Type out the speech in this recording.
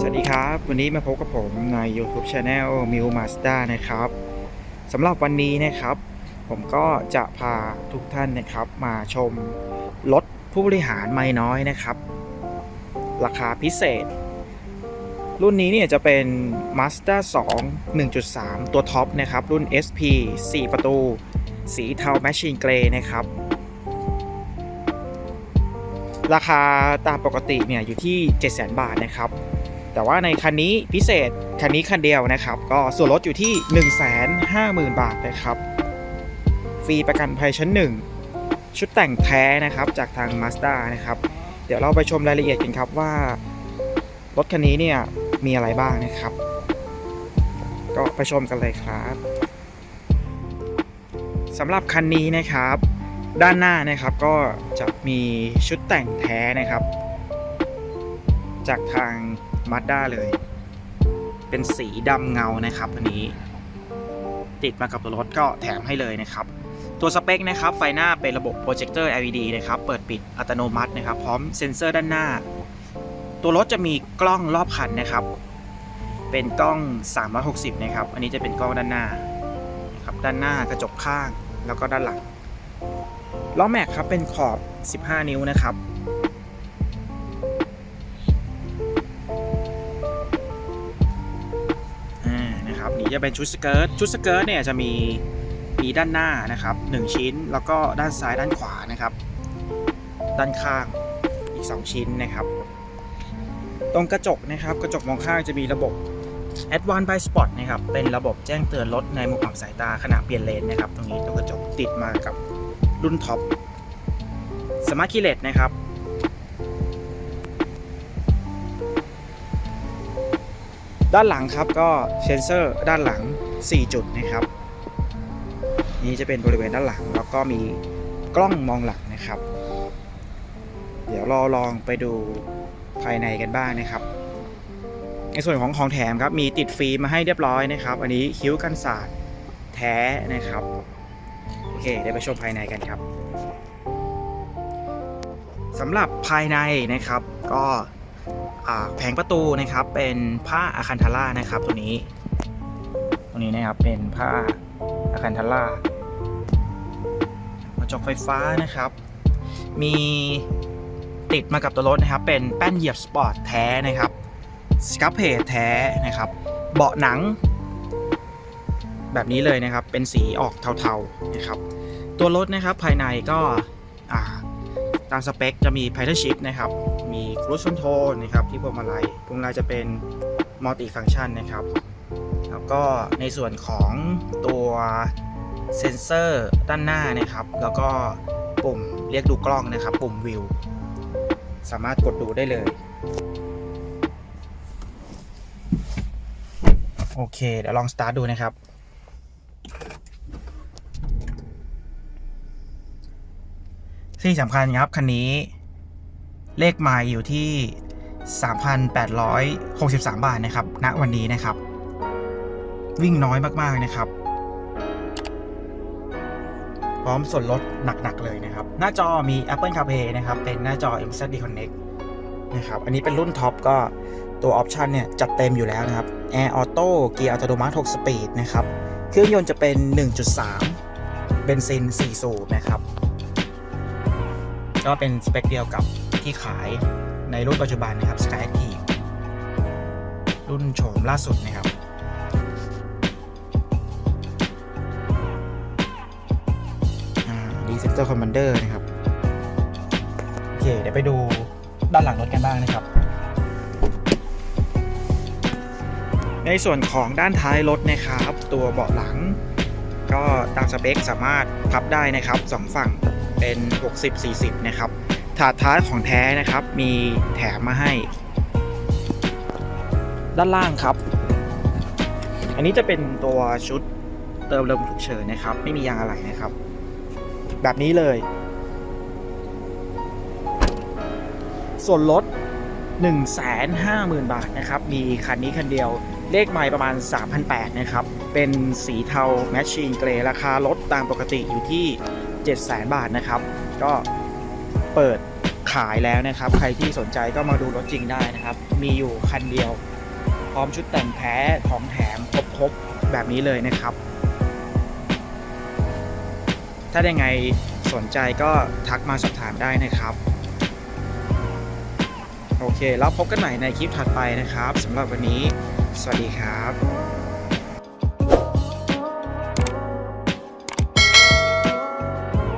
สวัสดีครับ วันนี้มาพบกับผมใน YouTube Channel m i l Mazda นะครับสำหรับวันนี้นะครับ ผมก็จะพาทุกท่านนะครับมาชมรถผู้บริหารไม่น้อยนะครับ ราคาพิเศษ รุ่นนี้เนี่ยจะเป็น Mazda 2 1.3 ตัวท็อปนะครับ รุ่น SP 4 ประตู สีเทา Machine Grey นะครับ ราคาตามปกติเนี่ยอยู่ที่700,000 บาทนะครับ แต่ว่าในคันนี้พิเศษคันนี้คันเดียวนะครับ ก็ส่วนลดอยู่ที่ 150,000 บาทนะครับ ฟรีประกันภัยชั้น 1 ชุดแต่งแท้นะครับจากทาง Mazda นะครับ เดี๋ยวเราไปชมรายละเอียดกันครับว่ารถคันนี้เนี่ยมีอะไรบ้างนะครับ ก็ไปชมกันเลยครับสำหรับคันนี้นะครับ ด้านหน้านะครับก็จะมีชุดแต่งแท้นะครับ จากทาง Mazda เลย เป็นสีดำเงานะครับอันนี้ ติดมากับตัวรถก็แถมให้เลยนะครับ ตัวสเปคนะครับ ไฟหน้าเป็นระบบโปรเจคเตอร์ LED นะครับ เปิดปิดอัตโนมัตินะครับ พร้อมเซ็นเซอร์ด้านหน้า ตัวรถจะมีกล้องรอบคันนะครับ เป็นกล้อง 360 นะครับ อันนี้จะเป็นกล้องด้านหน้านะครับด้านหน้ากระจกข้างแล้วก็ด้านหลัง ล้อแม็กครับเป็นขอบ 15 นิ้วนะครับนะครับนี่จะเป็นชุดสเกิร์ตชุดสเกิร์ตเนี่ยจะมีมีด้านหน้านะครับ 1 ชิ้นแล้วก็ด้านซ้ายด้านขวานะครับ ด้านข้างอีก 2 ชิ้นนะครับ ตรงกระจกนะครับกระจกมองข้างจะมีระบบ Advanced by Spot นะครับเป็นระบบแจ้งเตือนรถในมุมอับสายตาขณะเปลี่ยนเลนนะครับ ตรงนี้ตรงกระจกติดมากับ รุ่นท็อปสมาร์ทคีเลตนะครับ ด้านหลังครับก็เซนเซอร์ด้านหลัง 4 จุดนะครับ นี่จะเป็นบริเวณด้านหลัง แล้วก็มีกล้องมองหลังนะครับ เดี๋ยวราลองไปดูภายในกันบ้างนะครับ ในส่วนของของแถมครับ มีติดฟิล์มมาให้เรียบร้อยนะครับ อันนี้คิ้วกันศาสตร์แท้นะครับ โอเคเดี๋ยวไปชมภายในกันครับสำหรับภายในนะครับก็แผงประตูนะครับเป็นผ้าอะคันทาร่านะครับตัวนี้ตัวนี้นะครับเป็นผ้าอะคันทาร่ากระจกไฟฟ้านะครับ มีติดมากับตัวรถนะครับ เป็นแป้นเหยียบสปอร์ตแท้นะครับสครับเพจแท้นะครับ เบาะหนัง แบบนี้เลยนะครับ เป็นสีออกเทาๆนะครับ ตัวรถนะครับภายในก็าตามสเปคจะมี p a d d l Shift นะครับ มี Cruise Control นะครับที่พวงมาลัยพวงมาลัยจะเป็น Multi Function นะครับ แล้วก็ในส่วนของตัวเซนเซอร์ด้านหน้านะครับ แล้วก็ปุ่มเรียกดูกล้องนะครับ ปุ่มวิว สามารถกดดูได้เลย โอเค เดี๋ยวลองสตาร์ทดูนะครับ ที่สำคัญครับ คันนี้เลขไมล์อยู่ที่ 3,863 บาทนะครับณวันนี้นะครับ วิ่งน้อยมากๆนะครับ พร้อมส่วนลดหนักๆเลยนะครับ หน้าจอมี Apple CarPlay นะครับ เป็นหน้าจอ MZD Connect นะครับ อันนี้เป็นรุ่นท็อปก็ตัวออปชันเนี่ย จัดเต็มอยู่แล้วนะครับ Air Auto เกียร์อัตโนมัติ 6 สปีดนะครับ เครื่องยนต์จะเป็น 1.3 เบนซิน 4 สูบนะครับ ก็เป็นสเปคเดียวกับที่ขายในรุ่นปัจจุบันนะครับ Sky Active รุ่นโฉมล่าสุดนะครับอ่า Receptor Commander นะครับ โอเค เดี๋ยวไปดูด้านหลังรถกันบ้างนะครับ ในส่วนของด้านท้ายรถนะครับ ตัวเบาะหลัง ก็ตามสเปคสามารถพับได้นะครับสองฝั่ง เป็น 60-40 นะครับ ถาดท้ายของแท้นะครับ มีแถมมาให้ ด้านล่างครับ อันนี้จะเป็นตัวชุดเติมลมฉุกเฉินนะครับ ไม่มียางอะไรนะครับ แบบนี้เลย ส่วนลด 150,000 บาทนะครับ มีคันนี้คันเดียวเลขไมล์ประมาณ 3,800 นะครับ เป็นสีเทาแมชชีนเกรย์ราคาลดตามปกติอยู่ที่ 700,000 บาทนะครับ ก็เปิดขายแล้วนะครับ ใครที่สนใจก็มาดูรถจริงได้นะครับ มีอยู่คันเดียว พร้อมชุดแต่งแท้ของแถมครบๆแบบนี้เลยนะครับ ถ้าได้ไงสนใจก็ทักมาสอบถามได้นะครับ โอเค แล้วพบกันใหม่ในคลิปถัดไปนะครับสำหรับวันนี้ สวัสดีครับ